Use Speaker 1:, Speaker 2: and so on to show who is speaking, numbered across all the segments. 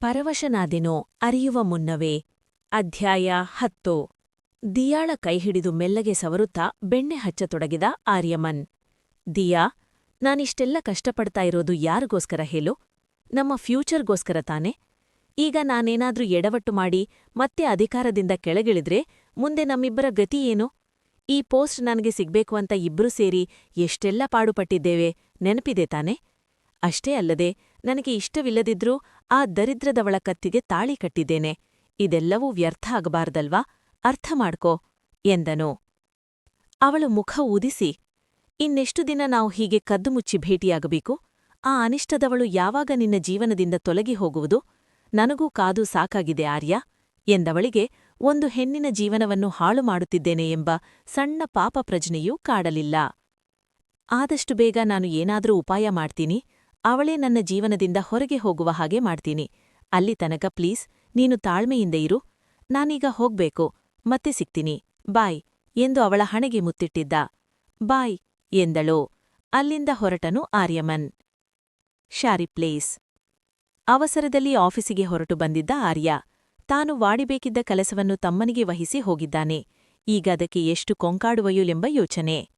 Speaker 1: ಪರವಶನಾದೆನೋ ಅರಿಯುವ ಮುನ್ನವೇ. ಅಧ್ಯಾಯ ಹತ್ತು. ದಿಯಾಳ ಕೈಹಿಡಿದು ಮೆಲ್ಲಗೆ ಸವರುತ್ತಾ ಬೆಣ್ಣೆ ಹಚ್ಚತೊಡಗಿದ ಆರ್ಯಮನ್. ದಿಯಾ, ನಾನಿಷ್ಟೆಲ್ಲ ಕಷ್ಟಪಡ್ತಾ ಇರೋದು ಯಾರಿಗೋಸ್ಕರ ಹೇಳು? ನಮ್ಮ ಫ್ಯೂಚರ್ಗೋಸ್ಕರ ತಾನೆ? ಈಗ ನಾನೇನಾದ್ರೂ ಎಡವಟ್ಟು ಮಾಡಿ ಮತ್ತೆ ಅಧಿಕಾರದಿಂದ ಕೆಳಗಿಳಿದ್ರೆ ಮುಂದೆ ನಮ್ಮಿಬ್ಬರ ಗತಿ ಏನು? ಈ ಪೋಸ್ಟ್ ನನಗೆ ಸಿಗ್ಬೇಕು ಅಂತ ಇಬ್ರೂ ಸೇರಿ ಎಷ್ಟೆಲ್ಲ ಪಾಡುಪಟ್ಟಿದ್ದೇವೆ ನೆನಪಿದೆ ತಾನೆ? ಅಷ್ಟೇ ಅಲ್ಲದೆ ನನಗೆ ಇಷ್ಟವಿಲ್ಲದಿದ್ರೂ ಆ ದರಿದ್ರದವಳ ಕತ್ತಿಗೆ ತಾಳಿ ಕಟ್ಟಿದ್ದೇನೆ. ಇದೆಲ್ಲವೂ ವ್ಯರ್ಥ ಆಗಬಾರ್ದಲ್ವಾ? ಅರ್ಥ ಮಾಡ್ಕೋ, ಎಂದನು. ಅವಳು ಮುಖ ಊದಿಸಿ, ಇನ್ನೆಷ್ಟು ದಿನ ನಾವು ಹೀಗೆ ಕದ್ದು ಮುಚ್ಚಿ ಭೇಟಿಯಾಗಬೇಕು? ಆ ಅನಿಷ್ಟದವಳು ಯಾವಾಗ ನಿನ್ನ ಜೀವನದಿಂದ ತೊಲಗಿ ಹೋಗುವುದು? ನನಗೂ ಕಾದು ಸಾಕಾಗಿದೆ ಆರ್ಯ, ಎಂದವಳಿಗೆ ಒಂದು ಹೆಣ್ಣಿನ ಜೀವನವನ್ನು ಹಾಳು ಮಾಡುತ್ತಿದ್ದೇನೆ ಎಂಬ ಸಣ್ಣ ಪಾಪ ಪ್ರಜ್ಞೆಯೂ ಕಾಡಲಿಲ್ಲ. ಆದಷ್ಟು ಬೇಗ ನಾನು ಏನಾದರೂ ಉಪಾಯ ಮಾಡ್ತೀನಿ. ಅವಳೇ ನನ್ನ ಜೀವನದಿಂದ ಹೊರಗೆ ಹೋಗುವ ಹಾಗೆ ಮಾಡ್ತೀನಿ. ಅಲ್ಲಿ ತನಕ ಪ್ಲೀಸ್, ನೀನು ತಾಳ್ಮೆಯಿಂದ ಇರು. ನಾನೀಗ ಹೋಗ್ಬೇಕು. ಮತ್ತೆ ಸಿಗ್ತೀನಿ. ಬಾಯ್ ಎಂದು ಅವಳ ಹಣೆಗೆ ಮುತ್ತಿಟ್ಟಿದ್ದ. ಬಾಯ್ ಎಂದಳು. ಅಲ್ಲಿಂದ ಹೊರಟನು ಆರ್ಯಮನ್. ಶಾರಿ ಪ್ಲೇಸ್. ಅವಸರದಲ್ಲಿ ಆಫೀಸಿಗೆ ಹೊರಟು ಬಂದಿದ್ದ ಆರ್ಯ. ತಾನು ವಾಡಿಬೇಕಿದ್ದ ಕೆಲಸವನ್ನು ತಮ್ಮನಿಗೆ ವಹಿಸಿ ಹೋಗಿದ್ದಾನೆ. ಈಗ ಅದಕ್ಕೆ ಎಷ್ಟು ಕೊಂಕಾಡುವಯುಲೆಂಬ ಯೋಚನೆ.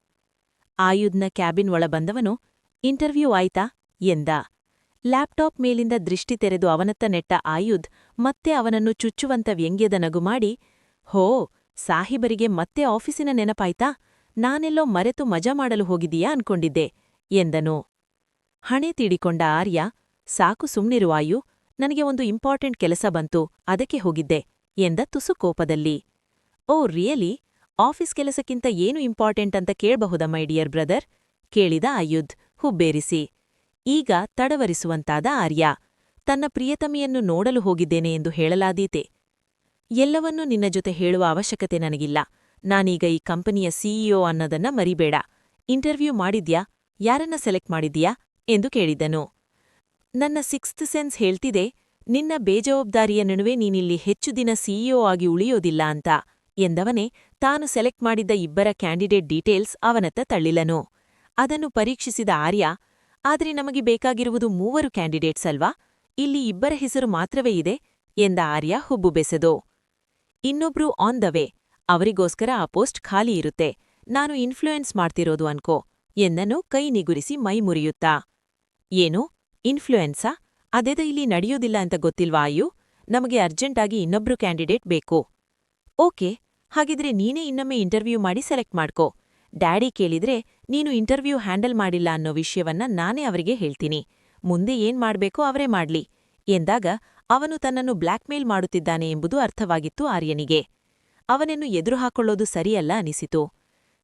Speaker 1: ಆಯುಧ್ನ ಕ್ಯಾಬಿನ್ ಒಳಬಂದವನು. ಇಂಟರ್ವ್ಯೂ ಆಯ್ತಾ? ಎಂದ. ಲ್ಯಾಪ್ಟಾಪ್ ಮೇಲಿಂದ ದೃಷ್ಟಿ ತೆರೆದು ಅವನತ್ತ ನೆಟ್ಟ ಆಯುಧ್ ಮತ್ತೆ ಅವನನ್ನು ಚುಚ್ಚುವಂತ ವ್ಯಂಗ್ಯದ ನಗು ಮಾಡಿ, ಹೋ, ಸಾಹಿಬರಿಗೆ ಮತ್ತೆ ಆಫೀಸಿನ ನೆನಪಾಯ್ತಾ? ನಾನೆಲ್ಲೋ ಮರೆತು ಮಜಾ ಮಾಡಲು ಹೋಗಿದೀಯಾ ಅನ್ಕೊಂಡಿದ್ದೆ, ಎಂದನು. ಹಣೆ ತೀಡಿಕೊಂಡ ಆರ್ಯ, ಸಾಕು ಸುಮ್ನಿರುವಾಯು, ನನಗೆ ಒಂದು ಇಂಪಾರ್ಟೆಂಟ್ ಕೆಲಸ ಬಂತು, ಅದಕ್ಕೆ ಹೋಗಿದ್ದೆ, ಎಂದ ತುಸು ಕೋಪದಲ್ಲಿ. ಓ, ರಿಯಲಿ? ಆಫೀಸ್ ಕೆಲಸಕ್ಕಿಂತ ಏನು ಇಂಪಾರ್ಟೆಂಟ್ ಅಂತ ಕೇಳ್ಬಹುದ ಮೈ ಡಿಯರ್ ಬ್ರದರ್? ಕೇಳಿದ ಆಯುಧ್, ಹುಬ್ಬೇರಿಸಿ. ಈಗ ತಡವರಿಸುವಂತಾದ ಆರ್ಯ. ತನ್ನ ಪ್ರಿಯತಮಿಯನ್ನು ನೋಡಲು ಹೋಗಿದ್ದೇನೆ ಎಂದು ಹೇಳಲಾದೀತೆ. ಎಲ್ಲವನ್ನೂ ನಿನ್ನ ಜೊತೆ ಹೇಳುವ ಅವಶ್ಯಕತೆ ನನಗಿಲ್ಲ. ನಾನೀಗ ಈ ಕಂಪನಿಯ ಸಿಇಒ ಅನ್ನೋದನ್ನ ಮರಿಬೇಡ. ಇಂಟರ್ವ್ಯೂ ಮಾಡಿದ್ಯಾ? ಯಾರನ್ನ ಸೆಲೆಕ್ಟ್ ಮಾಡಿದ್ಯಾ? ಎಂದು ಕೇಳಿದನು ನನ್ನ ಸಿಕ್ಸ್ತ್ ಸೆನ್ಸ್ ಹೇಳ್ತಿದೆ, ನಿನ್ನ ಬೇಜವಾಬ್ದಾರಿಯ ನಡುವೆ ನೀನಿಲ್ಲಿ ಹೆಚ್ಚು ದಿನ ಸಿಇಒ ಆಗಿ ಉಳಿಯೋದಿಲ್ಲ ಅಂತ ಎಂದವನೇ, ತಾನು ಸೆಲೆಕ್ಟ್ ಮಾಡಿದ್ದ ಇಬ್ಬರ ಕ್ಯಾಂಡಿಡೇಟ್ ಡೀಟೇಲ್ಸ್ ಅವನತ್ತ ತಳ್ಳಿಲನು ಅದನ್ನು ಪರೀಕ್ಷಿಸಿದ ಆರ್ಯ ಆದ್ರೆ ನಮಗೆ ಬೇಕಾಗಿರುವುದು ಮೂವರು ಕ್ಯಾಂಡಿಡೇಟ್ಸ್ ಅಲ್ವಾ? ಇಲ್ಲಿ ಇಬ್ಬರ ಹೆಸರು ಮಾತ್ರವೇ ಇದೆ, ಎಂದ ಆರ್ಯ ಹುಬ್ಬು ಬೆಸೆದು. ಇನ್ನೊಬ್ರು ಆನ್ ದ ವೇ ಅವರಿಗೋಸ್ಕರ ಆ ಪೋಸ್ಟ್ ಖಾಲಿ ಇರುತ್ತೆ, ನಾನು ಇನ್ಫ್ಲೂಯೆನ್ಸ್ ಮಾಡ್ತಿರೋದು ಅನ್ಕೋ, ಎಂದನು ಕೈ ನಿಗುರಿಸಿ ಮೈ ಮುರಿಯುತ್ತಾ. ಏನು ಇನ್ಫ್ಲೂಯೆನ್ಸಾ ಅದೆದ ಇಲ್ಲಿ ನಡೆಯೋದಿಲ್ಲ ಅಂತ ಗೊತ್ತಿಲ್ವಾ ಅಯ್ಯು? ನಮಗೆ ಅರ್ಜೆಂಟಾಗಿ ಇನ್ನೊಬ್ರು ಕ್ಯಾಂಡಿಡೇಟ್ ಬೇಕು. ಓಕೆ, ಹಾಗಿದ್ರೆ ನೀನೇ ಇನ್ನೊಮ್ಮೆ ಇಂಟರ್ವ್ಯೂ ಮಾಡಿ ಸೆಲೆಕ್ಟ್ ಮಾಡ್ಕೋ. ಡ್ಯಾಡಿ ಕೇಳಿದ್ರೆ ನೀನು ಇಂಟರ್ವ್ಯೂ ಹ್ಯಾಂಡಲ್ ಮಾಡಿಲ್ಲ ಅನ್ನೋ ವಿಷಯವನ್ನ ನಾನೇ ಅವರಿಗೆ ಹೇಳ್ತೀನಿ. ಮುಂದೆ ಏನ್ ಮಾಡ್ಬೇಕೋ ಅವರೇ ಮಾಡ್ಲಿ. ಎಂದಾಗ, ಅವನು ತನ್ನನ್ನು ಬ್ಲ್ಯಾಕ್ಮೇಲ್ ಮಾಡುತ್ತಿದ್ದಾನೆ ಎಂಬುದು ಅರ್ಥವಾಗಿತ್ತು ಆರ್ಯನಿಗೆ. ಅವನನ್ನು ಎದುರು ಹಾಕೊಳ್ಳೋದು ಸರಿಯಲ್ಲ ಅನಿಸಿತು.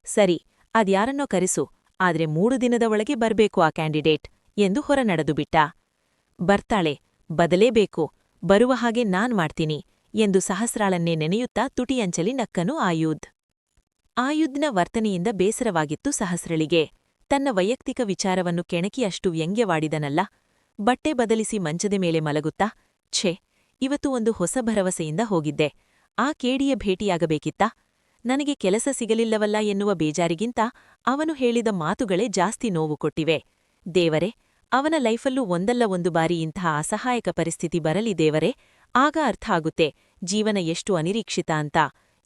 Speaker 1: ಸರಿ, ಅದ್ಯಾರನ್ನೋ ಕರೆಸು, ಆದ್ರೆ ಮೂರು ದಿನದ ಒಳಗೆ ಬರ್ಬೇಕು ಆ ಕ್ಯಾಂಡಿಡೇಟ್, ಎಂದು ಹೊರನಡೆದು ಬಿಟ್ಟ. ಬರ್ತಾಳೆ, ಬದಲೇಬೇಕು, ಬರುವ ಹಾಗೆ ನಾನ್ ಮಾಡ್ತೀನಿ, ಎಂದು ಸಹಸ್ರಾಳನ್ನೇ ನೆನೆಯುತ್ತಾ ತುಟಿಯಂಚಲಿ ನಕ್ಕನು ಆಯುಧ್. ಆಯುಧ್ನ ವರ್ತನೆಯಿಂದ ಬೇಸರವಾಗಿತ್ತು ಸಹಸ್ರಳಿಗೆ. ತನ್ನ ವೈಯಕ್ತಿಕ ವಿಚಾರವನ್ನು ಕೆಣಕಿ ಅಷ್ಟು ವ್ಯಂಗ್ಯವಾಡಿದನಲ್ಲ. ಬಟ್ಟೆ ಬದಲಿಸಿ ಮಂಚದ ಮೇಲೆ ಮಲಗುತ್ತಾ, ಛೇ, ಇವತ್ತು ಒಂದು ಹೊಸ ಭರವಸೆಯಿಂದ ಹೋಗಿದ್ದೆ. ಆ ಕೇಡಿಯ ಭೇಟಿಯಾಗಬೇಕಿತ್ತ? ನನಗೆ ಕೆಲಸ ಸಿಗಲಿಲ್ಲವಲ್ಲ ಎನ್ನುವ ಬೇಜಾರಿಗಿಂತ ಅವನು ಹೇಳಿದ ಮಾತುಗಳೇ ಜಾಸ್ತಿ ನೋವು ಕೊಟ್ಟಿವೆ. ದೇವರೇ, ಅವನ ಲೈಫಲ್ಲೂ ಒಂದಲ್ಲ ಒಂದು ಬಾರಿ ಇಂತಹ ಅಸಹಾಯಕ ಪರಿಸ್ಥಿತಿ ಬರಲಿ ದೇವರೇ, ಆಗ ಅರ್ಥ ಆಗುತ್ತೆ, ಜೀವನ ಎಷ್ಟು ಅನಿರೀಕ್ಷಿತ ಅಂತ.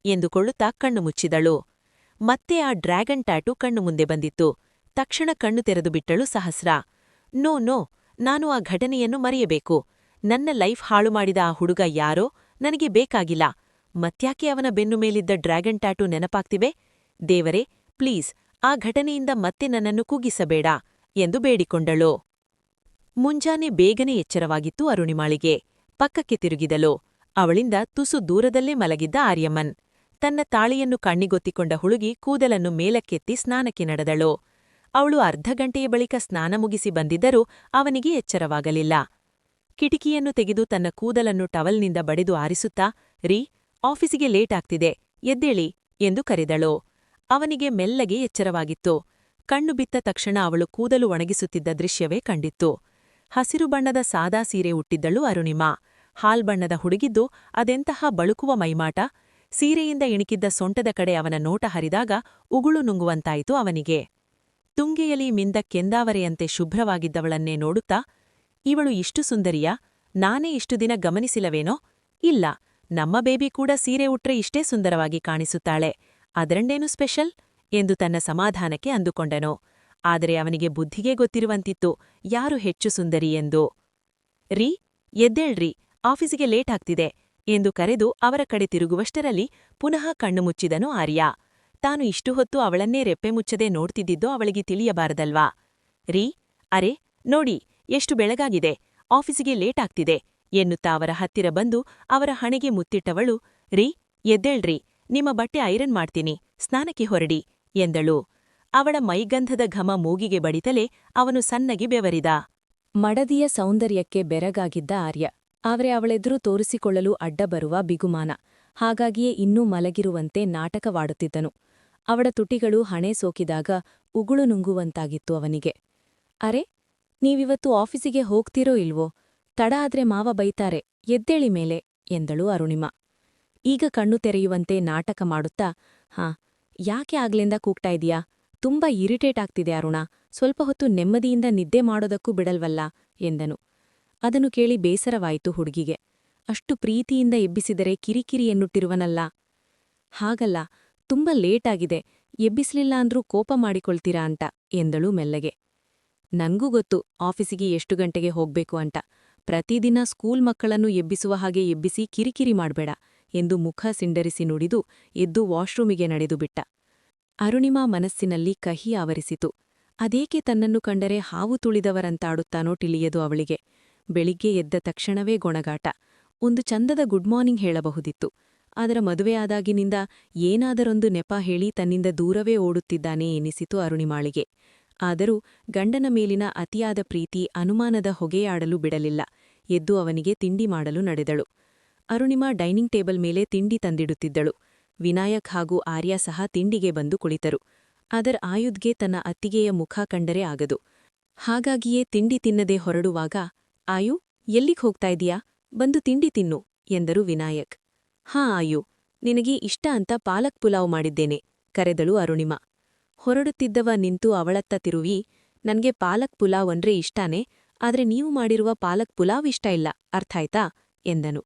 Speaker 1: ಎಂದುಕೊಳ್ಳುತ್ತಾ ಕಣ್ಣು ಮುಚ್ಚಿದಳು. ಮತ್ತೆ ಆ ಡ್ರ್ಯಾಗನ್ ಟ್ಯಾಟು ಕಣ್ಣು ಮುಂದೆ ಬಂದಿತ್ತು. ತಕ್ಷಣ ಕಣ್ಣು ತೆರೆದು ಬಿಟ್ಟಳು ಸಹಸ್ರ. ನೋ ನೋ, ನಾನು ಆ ಘಟನೆಯನ್ನು ಮರೆಯಬೇಕು. ನನ್ನ ಲೈಫ್ ಹಾಳು ಮಾಡಿದ ಆ ಹುಡುಗ ಯಾರೋ, ನನಗೆ ಬೇಕಾಗಿಲ್ಲ. ಮತ್ಯಾಕೆ ಅವನ ಬೆನ್ನು ಮೇಲಿದ್ದ ಡ್ರ್ಯಾಗನ್ ಟ್ಯಾಟು ನೆನಪಾಗ್ತಿವೆ? ದೇವರೇ, ಪ್ಲೀಸ್, ಆ ಘಟನೆಯಿಂದ ಮತ್ತೆ ನನ್ನನ್ನು ಕೂಗಿಸಬೇಡ ಎಂದು ಬೇಡಿಕೊಂಡಳು. ಮುಂಜಾನೆ ಬೇಗನೆ ಎಚ್ಚರವಾಗಿತ್ತು ಅರುಣಿಮಾಳಿಗೆ. ಪಕ್ಕಕ್ಕೆ ತಿರುಗಿದಳು. ಅವಳಿಂದ ತುಸು ದೂರದಲ್ಲೇ ಮಲಗಿದ್ದ ಆರ್ಯಮನ್ ತನ್ನ ತಾಳಿಯನ್ನು ಕಣ್ಣಿಗೊತ್ತಿಕೊಂಡ ಹುಳುಗಿ ಕೂದಲನ್ನು ಮೇಲಕ್ಕೆತ್ತಿ ಸ್ನಾನಕ್ಕೆ ನಡೆದಳು. ಅವಳು ಅರ್ಧ ಗಂಟೆಯ ಬಳಿಕ ಸ್ನಾನ ಮುಗಿಸಿ ಬಂದಿದ್ದರೂ ಅವನಿಗೆ ಎಚ್ಚರವಾಗಲಿಲ್ಲ. ಕಿಟಕಿಯನ್ನು ತೆಗೆದು ತನ್ನ ಕೂದಲನ್ನು ಟವಲ್ನಿಂದ ಬಡಿದು ಆರಿಸುತ್ತಾ, ರೀ, ಆಫೀಸಿಗೆ ಲೇಟ್ ಆಗ್ತಿದೆ, ಎದ್ದೇಳಿ, ಎಂದು ಕರೆದಳು. ಅವನಿಗೆ ಮೆಲ್ಲಗೆ ಎಚ್ಚರವಾಗಿತ್ತು. ಕಣ್ಣು ಬಿತ್ತ ತಕ್ಷಣ ಅವಳು ಕೂದಲು ಒಣಗಿಸುತ್ತಿದ್ದ ದೃಶ್ಯವೇ ಕಂಡಿತ್ತು. ಹಸಿರು ಬಣ್ಣದ ಸಾದಾ ಸೀರೆ ಉಟ್ಟಿದ್ದಳು ಅರುಣಿಮಾ. ಹಾಲ್ಬಣ್ಣದ ಹುಡುಗಿದ್ದು ಅದೆಂತಹ ಬಳುಕುವ ಮೈಮಾಟ? ಸೀರೆಯಿಂದ ಇಣಿಕಿದ್ದ ಸೊಂಟದ ಕಡೆ ಅವನ ನೋಟ ಹರಿದಾಗ ಉಗುಳು ನುಂಗುವಂತಾಯಿತು ಅವನಿಗೆ. ತುಂಗೆಯಲಿ ಮಿಂದ ಕೆಂದಾವರೆಯಂತೆ ಶುಭ್ರವಾಗಿದ್ದವಳನ್ನೇ ನೋಡುತ್ತಾ, ಇವಳು ಇಷ್ಟು ಸುಂದರಿಯಾ? ನಾನೇ ಇಷ್ಟು ದಿನ ಗಮನಿಸಿಲ್ಲವೇನೋ? ಇಲ್ಲ, ನಮ್ಮ ಬೇಬಿ ಕೂಡ ಸೀರೆ ಉಟ್ರೆ ಇಷ್ಟೇ ಸುಂದರವಾಗಿ ಕಾಣಿಸುತ್ತಾಳೆ. ಅದರಂಡೇನು ಸ್ಪೆಷಲ್? ಎಂದು ತನ್ನ ಸಮಾಧಾನಕ್ಕೆ ಅಂದುಕೊಂಡನು. ಆದರೆ ಅವನಿಗೆ ಬುದ್ಧಿಗೆ ಗೊತ್ತಿರುವಂತಿತ್ತು, ಯಾರು ಹೆಚ್ಚು ಸುಂದರಿ ಎಂದು? ರೀ, ಎದ್ದೇಳ್ರಿ, ಆಫೀಸಿಗೆ ಲೇಟ್ ಆಗ್ತಿದೆ. ಎಂದು ಕರೆದು ಅವರ ಕಡೆ ತಿರುಗುವಷ್ಟರಲ್ಲಿ ಪುನಃ ಕಣ್ಣು ಮುಚ್ಚಿದನು ಆರ್ಯ. ತಾನು ಇಷ್ಟು ಹೊತ್ತು ಅವಳನ್ನೇ ರೆಪ್ಪೆ ಮುಚ್ಚದೆ ನೋಡ್ತಿದ್ದಿದ್ದು ಅವಳಿಗೆ ತಿಳಿಯಬಾರದಲ್ವಾ? ರೀ, ಅರೆ, ನೋಡಿ, ಎಷ್ಟು ಬೆಳಗಾಗಿದೆ, ಆಫೀಸಿಗೆ ಲೇಟ್ ಆಗ್ತಿದೆ ಎನ್ನುತ್ತಾ ಅವರ ಹತ್ತಿರ ಬಂದು ಅವರ ಹಣೆಗೆ ಮುತ್ತಿಟ್ಟವಳು, ರೀ, ಎದ್ದೇಳ್ರಿ, ನಿಮ್ಮ ಬಟ್ಟೆ ಐರನ್ ಮಾಡ್ತೀನಿ, ಸ್ನಾನಕ್ಕೆ ಹೊರಡಿ, ಎಂದಳು. ಅವಳ ಮೈಗಂಧದ ಘಮ ಮೂಗಿಗೆ ಬಡಿತಲೇ ಅವನು ಸಣ್ಣಗೆ ಬೆವರಿದ.
Speaker 2: ಮಡದಿಯ ಸೌಂದರ್ಯಕ್ಕೆ ಬೆರಗಾಗಿದ್ದ ಆರ್ಯ. ಆದರೆ ಅವಳೆದುರು ತೋರಿಸಿಕೊಳ್ಳಲು ಅಡ್ಡ ಬರುವ ಬಿಗುಮಾನ. ಹಾಗಾಗಿಯೇ ಇನ್ನೂ ಮಲಗಿರುವಂತೆ ನಾಟಕವಾಡುತ್ತಿದ್ದನು. ಅವಳ ತುಟಿಗಳು ಹಣೆ ಸೋಕಿದಾಗ ಉಗುಳು ನುಂಗುವಂತಾಗಿತ್ತು ಅವನಿಗೆ. ಅರೆ, ನೀವಿವತ್ತು ಆಫೀಸಿಗೆ ಹೋಗ್ತೀರೋ ಇಲ್ವೋ? ತಡ ಆದ್ರೆ ಮಾವ ಬೈತಾರೆ, ಎದ್ದೇಳಿ ಮೇಲೆ, ಎಂದಳು ಅರುಣಿಮಾ. ಈಗ ಕಣ್ಣು ತೆರೆಯುವಂತೆ ನಾಟಕ ಮಾಡುತ್ತಾ, ಹಾ, ಯಾಕೆ ಆಗ್ಲಿಂದ ಕೂಗ್ತಾ ಇದೀಯಾ? ತುಂಬಾ ಇರಿಟೇಟ್ ಆಗ್ತಿದೆ ಅರುಣ, ಸ್ವಲ್ಪ ಹೊತ್ತು ನೆಮ್ಮದಿಯಿಂದ ನಿದ್ದೆ ಮಾಡೋದಕ್ಕೂ ಬಿಡಲ್ವಲ್ಲ, ಎಂದನು. ಅದನ್ನು ಕೇಳಿ ಬೇಸರವಾಯಿತು ಹುಡುಗಿಗೆ. ಅಷ್ಟು ಪ್ರೀತಿಯಿಂದ ಎಬ್ಬಿಸಿದರೆ ಕಿರಿಕಿರಿ ಎನ್ನುಟ್ಟಿರುವನಲ್ಲ ಹಾಗಲ್ಲ, ತುಂಬ ಲೇಟಾಗಿದೆ, ಎಬ್ಬಿಸಲಿಲ್ಲ ಅಂದ್ರೂ ಕೋಪ ಮಾಡಿಕೊಳ್ತೀರಾ ಅಂತ ಎಂದಳು ಮೆಲ್ಲಗೆ. ನನಗೂ ಗೊತ್ತು, ಆಫೀಸಿಗೆ ಎಷ್ಟು ಗಂಟೆಗೆ ಹೋಗ್ಬೇಕು ಅಂತ. ಪ್ರತಿದಿನ ಸ್ಕೂಲ್ ಮಕ್ಕಳನ್ನು ಎಬ್ಬಿಸುವ ಹಾಗೆ ಎಬ್ಬಿಸಿ ಕಿರಿಕಿರಿ ಮಾಡ್ಬೇಡ ಎಂದು ಮುಖ ಸಿಂಡರಿಸಿ ನುಡಿದು ಎದ್ದು ವಾಶ್ರೂಮಿಗೆ ನಡೆದು ಬಿಟ್ಟ. ಅರುಣಿಮಾ ಮನಸ್ಸಿನಲ್ಲಿ ಕಹಿ ಆವರಿಸಿತು. ಅದೇಕೆ ತನ್ನನ್ನು ಕಂಡರೆ ಹಾವು ತುಳಿದವರಂತಾಡುತ್ತಾನೋ ತಿಳಿಯದು ಅವಳಿಗೆ. ಬೆಳಿಗ್ಗೆ ಎದ್ದ ತಕ್ಷಣವೇ ಗೊಣಗಾಟ. ಒಂದು ಚಂದದ ಗುಡ್ ಮಾರ್ನಿಂಗ್ ಹೇಳಬಹುದಿತ್ತು. ಅದರ ಮದುವೆಯಾದಾಗಿನಿಂದ ಏನಾದರೊಂದು ನೆಪ ಹೇಳಿ ತನ್ನಿಂದ ದೂರವೇ ಓಡುತ್ತಿದ್ದಾನೆ ಎನಿಸಿತು ಅರುಣಿಮಾಳಿಗೆ. ಆದರೂ ಗಂಡನ ಮೇಲಿನ ಅತಿಯಾದ ಪ್ರೀತಿ ಅನುಮಾನದ ಹೊಗೆಯಾಡಲು ಬಿಡಲಿಲ್ಲ. ಎದ್ದು ಅವನಿಗೆ ತಿಂಡಿ ಮಾಡಲು ನಡೆದಳು. ಅರುಣಿಮಾ ಡೈನಿಂಗ್ ಟೇಬಲ್ ಮೇಲೆ ತಿಂಡಿ ತಂದಿಡುತ್ತಿದ್ದಳು. ವಿನಾಯಕ್ ಹಾಗೂ ಆರ್ಯ ಸಹ ತಿಂಡಿಗೆ ಬಂದು ಕುಳಿತರು. ಅದರ ಆಯುಧ್ಗೆ ತನ್ನ ಅತ್ತಿಗೆಯ ಮುಖ ಕಂಡರೆ ಆಗದು. ಹಾಗಾಗಿಯೇ ತಿಂಡಿ ತಿನ್ನದೆ ಹೊರಡುವಾಗ ಆಯು, ಎಲ್ಲಿಗ್ ಹೋಗ್ತಾ ಇದೀಯಾ? ಬಂದು ತಿಂಡಿ ತಿನ್ನು, ಎಂದರು ವಿನಾಯಕ್. ಹಾ ಆಯು, ನಿನಗೆ ಇಷ್ಟ ಅಂತ ಪಾಲಕ್ ಪುಲಾವ್ ಮಾಡಿದ್ದೇನೆ, ಕರೆದಳು ಅರುಣಿಮಾ. ಹೊರಡುತ್ತಿದ್ದವ ನಿಂತು ಅವಳತ್ತ ತಿರುವಿ, ನನ್ಗೆ ಪಾಲಕ್ ಪುಲಾವ್ ಅಂದ್ರೆ ಇಷ್ಟಾನೇ, ಆದ್ರೆ ನೀವು ಮಾಡಿರುವ ಪಾಲಕ್ ಪುಲಾವ್ ಇಷ್ಟ ಇಲ್ಲ ಅರ್ಥಾಯ್ತಾ ಎಂದನು.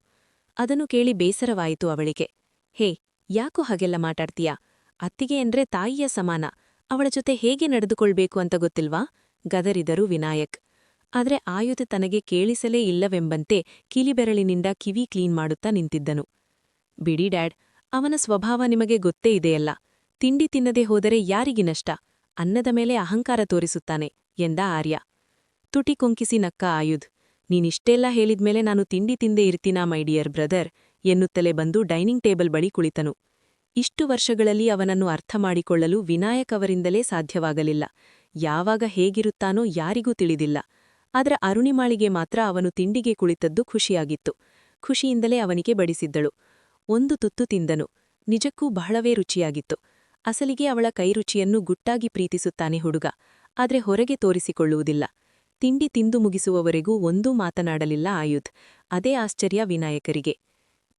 Speaker 2: ಅದನ್ನು ಕೇಳಿ ಬೇಸರವಾಯಿತು ಅವಳಿಗೆ. ಹೇ, ಯಾಕೋ ಹಾಗೆಲ್ಲ ಮಾತಾಡ್ತೀಯಾ? ಅತ್ತಿಗೆ ಅಂದ್ರೆ ತಾಯಿಯ ಸಮಾನ, ಅವಳ ಜೊತೆ ಹೇಗೆ ನಡೆದುಕೊಳ್ಬೇಕು ಅಂತ ಗೊತ್ತಿಲ್ವಾ? ಗದರಿದರು ವಿನಾಯಕ್. ಆದ್ರೆ ಆಯುಧ ತನಗೆ ಕೇಳಿಸಲೇ ಇಲ್ಲವೆಂಬಂತೆ ಕಿಲಿಬೆರಳಿನಿಂದ ಕಿವಿ ಕ್ಲೀನ್ ಮಾಡುತ್ತಾ ನಿಂತಿದ್ದನು. ಬಿಡಿ ಡ್ಯಾಡ್, ಅವನ ಸ್ವಭಾವ ನಿಮಗೆ ಗೊತ್ತೇ ಇದೆಯಲ್ಲ. ತಿಂಡಿ ತಿನ್ನದೆ ಹೋದರೆ ಯಾರಿಗಿ ನಷ್ಟ? ಅನ್ನದ ಮೇಲೆ ಅಹಂಕಾರ ತೋರಿಸುತ್ತಾನೆ, ಎಂದ ಆರ್ಯ. ತುಟಿ ಕೊಂಕಿಸಿ ನಕ್ಕ ಆಯುಧ್. ನೀನಿಷ್ಟೆಲ್ಲ ಹೇಳಿದ್ಮೇಲೆ ನಾನು ತಿಂಡಿ ತಿಂದೇ ಇರ್ತೀನಾ, ಮೈ ಡಿಯರ್ ಬ್ರದರ್? ಎನ್ನುತ್ತಲೇ ಬಂದು ಡೈನಿಂಗ್ ಟೇಬಲ್ ಬಳಿ ಕುಳಿತನು. ಇಷ್ಟು ವರ್ಷಗಳಲ್ಲಿ ಅವನನ್ನು ಅರ್ಥ ಮಾಡಿಕೊಳ್ಳಲು ವಿನಾಯಕ್ ಅವರಿಂದಲೇ ಸಾಧ್ಯವಾಗಲಿಲ್ಲ. ಯಾವಾಗ ಹೇಗಿರುತ್ತಾನೋ ಯಾರಿಗೂ ತಿಳಿದಿಲ್ಲ. ಆದ್ರ ಅರುಣಿಮಾಳಿಗೆ ಮಾತ್ರ ಅವನು ತಿಂಡಿಗೆ ಕುಳಿತದ್ದು ಖುಷಿಯಾಗಿತ್ತು. ಖುಷಿಯಿಂದಲೇ ಅವನಿಗೆ ಬಡಿಸಿದ್ದಳು. ಒಂದು ತುತ್ತು ತಿಂದನು. ನಿಜಕ್ಕೂ ಬಹಳವೇ ರುಚಿಯಾಗಿತ್ತು. ಅಸಲಿಗೆ ಅವಳ ಕೈರುಚಿಯನ್ನು ಗುಟ್ಟಾಗಿ ಪ್ರೀತಿಸುತ್ತಾನೆ ಹುಡುಗ. ಆದ್ರೆ ಹೊರಗೆ ತೋರಿಸಿಕೊಳ್ಳುವುದಿಲ್ಲ. ತಿಂಡಿ ತಿಂದು ಮುಗಿಸುವವರೆಗೂ ಒಂದೂ ಮಾತನಾಡಲಿಲ್ಲ ಆಯುಧ್. ಅದೇ ಆಶ್ಚರ್ಯ ವಿನಾಯಕರಿಗೆ.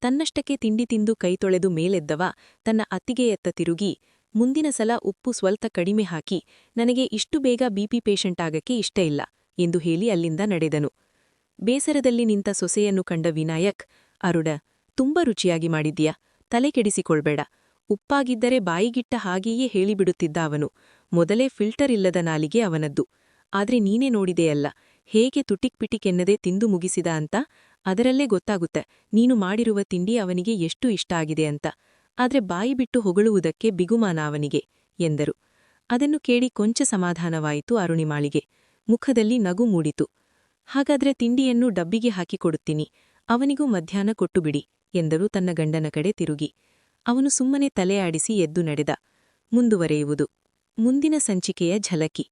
Speaker 2: ತನ್ನಷ್ಟಕ್ಕೆ ತಿಂಡಿ ತಿಂದು ಕೈತೊಳೆದು ಮೇಲೆದ್ದವ ತನ್ನ ಅತ್ತಿಗೆಯತ್ತ ತಿರುಗಿ, ಮುಂದಿನ ಸಲ ಉಪ್ಪು ಸ್ವಲ್ಪ ಕಡಿಮೆ ಹಾಕಿ, ನನಗೆ ಇಷ್ಟು ಬೇಗ ಬಿಪಿ ಪೇಷಂಟ್ ಆಗಕ್ಕೆ ಇಷ್ಟ ಇಲ್ಲ. ಎಂದು ಹೇಳಿ ಅಲ್ಲಿಂದ ನಡೆದನು. ಬೇಸರದಲ್ಲಿ ನಿಂತ ಸೊಸೆಯನ್ನು ಕಂಡ ವಿನಾಯಕ್, ಅರುಡ, ತುಂಬ ರುಚಿಯಾಗಿ ಮಾಡಿದ್ಯಾ ತಲೆ ಕೆಡಿಸಿಕೊಳ್ಬೇಡ. ಉಪ್ಪಾಗಿದ್ದರೆ ಬಾಯಿಗಿಟ್ಟ ಹಾಗೆಯೇ ಹೇಳಿಬಿಡುತ್ತಿದ್ದ ಅವನು. ಮೊದಲೇ ಫಿಲ್ಟರ್ ಇಲ್ಲದ ನಾಲಿಗೆ ಅವನದ್ದು. ಆದ್ರೆ ನೀನೇ ನೋಡಿದೆಯಲ್ಲ, ಹೇಗೆ ತುಟಿಕ್ ಎನ್ನದೇ ತಿಂದು ಮುಗಿಸಿದ ಅಂತ? ಅದರಲ್ಲೇ ಗೊತ್ತಾಗುತ್ತೆ, ನೀನು ಮಾಡಿರುವ ತಿಂಡಿ ಅವನಿಗೆ ಎಷ್ಟು ಇಷ್ಟ ಆಗಿದೆ ಅಂತ. ಆದ್ರೆ ಬಾಯಿ ಬಿಟ್ಟು ಹೊಗಳುವುದಕ್ಕೆ ಬಿಗುಮಾನ ಅವನಿಗೆ, ಎಂದರು. ಅದನ್ನು ಕೇಳಿ ಕೊಂಚ ಸಮಾಧಾನವಾಯಿತು ಅರುಣಿಮಾಳಿಗೆ. ಮುಖದಲ್ಲಿ ನಗು ಮೂಡಿತು. ಹಾಗಾದ್ರೆ ತಿಂಡಿಯನ್ನು ಡಬ್ಬಿಗೆ ಹಾಕಿಕೊಡುತ್ತೀನಿ ಅವನಿಗೂ ಮಧ್ಯಾಹ್ನ ಕೊಟ್ಟುಬಿಡಿ ಎಂದರು ತನ್ನ ಗಂಡನ ಕಡೆ ತಿರುಗಿ. ಅವನು ಸುಮ್ಮನೆ ತಲೆ ಆಡಿಸಿ ಎದ್ದು ನಡೆದ. ಮುಂದುವರೆಯುವುದು. ಮುಂದಿನ ಸಂಚಿಕೆಯ ಝಲಕಿ.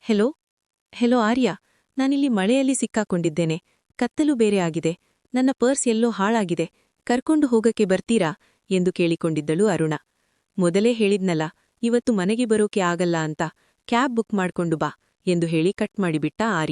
Speaker 2: ಹೆಲೋ ಹೆಲೋ ಆರ್ಯ, ನಾನಿಲ್ಲಿ ಮಳೆಯಲ್ಲಿ ಸಿಕ್ಕಾಕೊಂಡಿದ್ದೇನೆ. ಕತ್ತಲು ಬೇರೆ ಆಗಿದೆ. ನನ್ನ ಪರ್ಸ್ ಎಲ್ಲೋ ಹಾಳಾಗಿದೆ. ಕರ್ಕೊಂಡು ಹೋಗಕ್ಕೆ ಬರ್ತೀರಾ? ಎಂದು ಕೇಳಿಕೊಂಡಿದ್ದಳು ಅರುಣ. ಮೊದಲೇ ಹೇಳಿದ್ನಲ್ಲ, ಇವತ್ತು ಮನೆಗೆ ಬರೋಕೆ ಆಗಲ್ಲ ಅಂತ. ಕ್ಯಾಬ್ ಬುಕ್ ಮಾಡ್ಕೊಂಡು ಬಾ. ಎಂದು ಹೇಳಿ ಕಟ್ ಮಾಡಿಬಿಟ್ಟ ಆರ್ಯ.